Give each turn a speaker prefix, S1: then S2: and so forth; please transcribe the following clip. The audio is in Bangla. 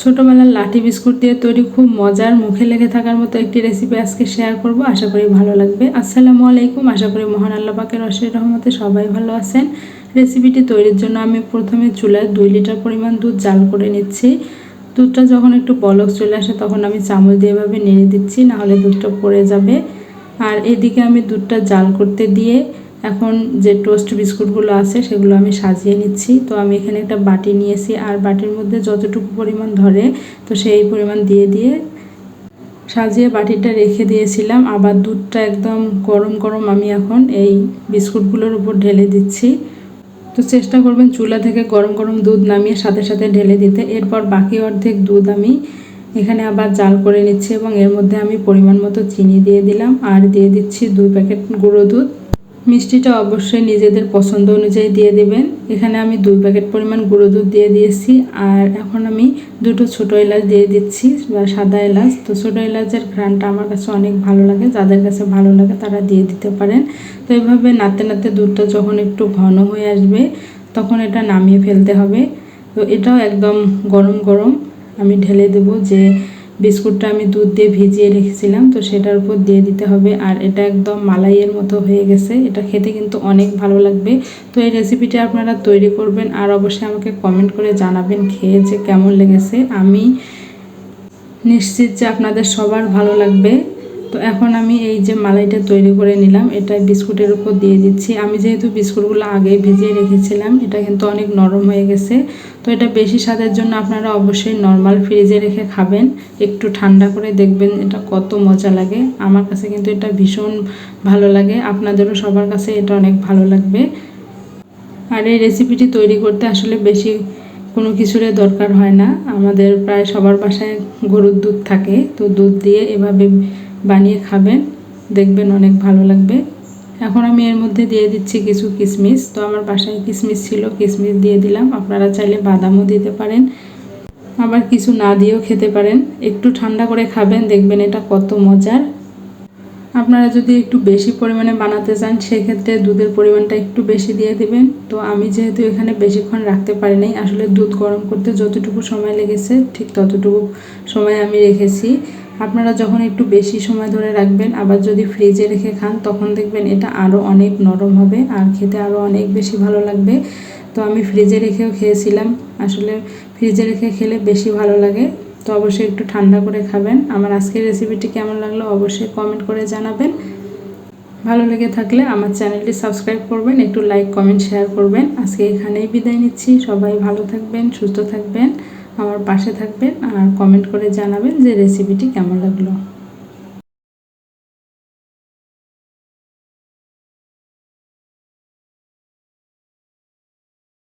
S1: ছোটোবেলার লাঠি বিস্কুট দিয়ে তৈরি খুব মজার, মুখে লেগে থাকার মতো একটি রেসিপি আজকে শেয়ার করব। আশা করি ভালো লাগবে। আসসালামু আলাইকুম। আশা করি মহান আল্লাহ পাকের রহমতে সবাই ভালো আছেন। রেসিপিটি তৈরির জন্য আমি প্রথমে চুলায় দুই লিটার পরিমাণ দুধ জাল করে নিচ্ছি। দুধটা যখন একটু বলক চলে আসে, তখন আমি চামচ দিয়ে এভাবে নেড়ে দিচ্ছি, নাহলে দুধটা পড়ে যাবে। আর এদিকে আমি দুধটা জাল করতে দিয়ে এখন যে টোস্ট বিস্কুটগুলো আছে সেগুলো আমি সাজিয়ে নিচ্ছি। তো আমি এখানে একটা বাটি নিয়েছি আর বাটির মধ্যে যতটুকু পরিমাণ ধরে তো সেই পরিমাণ দিয়ে দিয়ে সাজিয়ে বাটিটা রেখে দিয়েছিলাম। আবার দুধটা একদম গরম গরম আমি এখন এই বিস্কুটগুলোর উপর ঢেলে দিচ্ছি। তো চেষ্টা করবেন চুলা থেকে গরম গরম দুধ নামিয়ে সাথে সাথে ঢেলে দিতে। এরপর বাকি অর্ধেক দুধ আমি এখানে আবার জাল করে নিচ্ছি এবং এর মধ্যে আমি পরিমাণ মতো চিনি দিয়ে দিলাম। আর দিয়ে দিচ্ছি দুই প্যাকেট গুঁড়ো দুধ। মিষ্টিটা অবশ্যই নিজেদের পছন্দ অনুযায়ী দিয়ে দেবেন। এখানে আমি দুই প্যাকেট পরিমাণ গুঁড়ো দুধ দিয়ে দিয়েছি আর এখন আমি দুটো ছোটো এলাচ দিয়ে দিচ্ছি বা সাদা এলাচ। তো ছোটো এলাচের ঘ্রানটা আমার কাছে অনেক ভালো লাগে, যাদের কাছে ভালো লাগে তারা দিয়ে দিতে পারেন। তো এইভাবে নাতে নাতে দুধটা যখন একটু ঘন হয়ে আসবে, তখন এটা নামিয়ে ফেলতে হবে। তো এটাও একদম গরম গরম আমি ঢেলে দেবো যে বিস্কুটটা আমি দুধ দিয়ে ভিজিয়ে রেখেছিলাম, তো সেটার উপর দিয়ে দিতে হবে। আর এটা একদম মালাইয়ের মতো হয়ে গেছে। এটা খেতে কিন্তু অনেক ভালো লাগবে। তো এই রেসিপিটা আপনারা তৈরি করবেন আর অবশ্যই আমাকে কমেন্ট করে জানাবেন খেয়ে যে কেমন লেগেছে। আমি নিশ্চিত যে আপনাদের সবার ভালো লাগবে। তো এখন আমি এই যে মালাইটা তৈরি করে নিলাম, এটা বিস্কুটের উপর দিয়ে দিচ্ছি। আমি যেহেতু বিস্কুটগুলো আগে ভিজিয়ে রেখেছিলাম, এটা কিন্তু অনেক নরম হয়ে গেছে। তো এটা বেশি স্বাদের জন্য আপনারা অবশ্যই নর্মাল ফ্রিজে রেখে খাবেন, একটু ঠান্ডা করে দেখবেন এটা কত মজা লাগে। আমার কাছে কিন্তু এটা ভীষণ ভালো লাগে, আপনাদেরও সবার কাছে এটা অনেক ভালো লাগবে। আর এই রেসিপিটি তৈরি করতে আসলে বেশি কোনো কিছুরে দরকার হয় না। আমাদের প্রায় সবার বাসায় গরুর দুধ থাকে, তো দুধ দিয়ে এভাবে বানিয়ে খাবেন, দেখবেন অনেক ভালো লাগবে। এখন আমি এর মধ্যে দিয়ে দিচ্ছি কিছু কিশমিশ তো আমার বাসায় কিশমিশ ছিল কিশমিশ দিয়ে দিলাম। আপনারা চাইলে বাদামও দিতে পারেন। আবার কিছু না দিয়েও খেতে পারেন। একটু ঠান্ডা করে খাবেন, দেখবেন এটা কত মজার। আপনারা যদি একটু বেশি পরিমাণে বানাতে চান, সেক্ষেত্রে দুধের পরিমাণটা একটু বেশি দিয়ে দেবেন। তো আমি যেহেতু এখানে বেশিক্ষণ রাখতে পারি নাই, আসলে দুধ গরম করতে যতটুকু সময় লেগেছে, ঠিক ততটুকু সময় আমি রেখেছি। আপনারা যখন একটু বেশি সময় ধরে রাখবেন, আবার যদি ফ্রিজে রেখে খান, তখন দেখবেন এটা আরও অনেক নরম হবে আর খেতে আরও অনেক বেশি ভালো লাগবে। তো আমি ফ্রিজে রেখেও খেয়েছিলাম। আসলে ফ্রিজে রেখে খেলে বেশি ভালো লাগে। তো অবশ্যই একটু ঠান্ডা করে খাবেন। আমার আজকের রেসিপিটি কেমন লাগল অবশ্যই কমেন্ট করে জানাবেন। ভালো লেগে থাকলে আমার চ্যানেলটি সাবস্ক্রাইব করবেন, একটু লাইক কমেন্ট শেয়ার করবেন। আজকে এখানেই বিদায় নিচ্ছি। সবাই ভালো থাকবেন, সুস্থ থাকবেন। আমার পাশে থাকবেন আর কমেন্ট করে জানাবেন যে রেসিপিটি কেমন লাগল।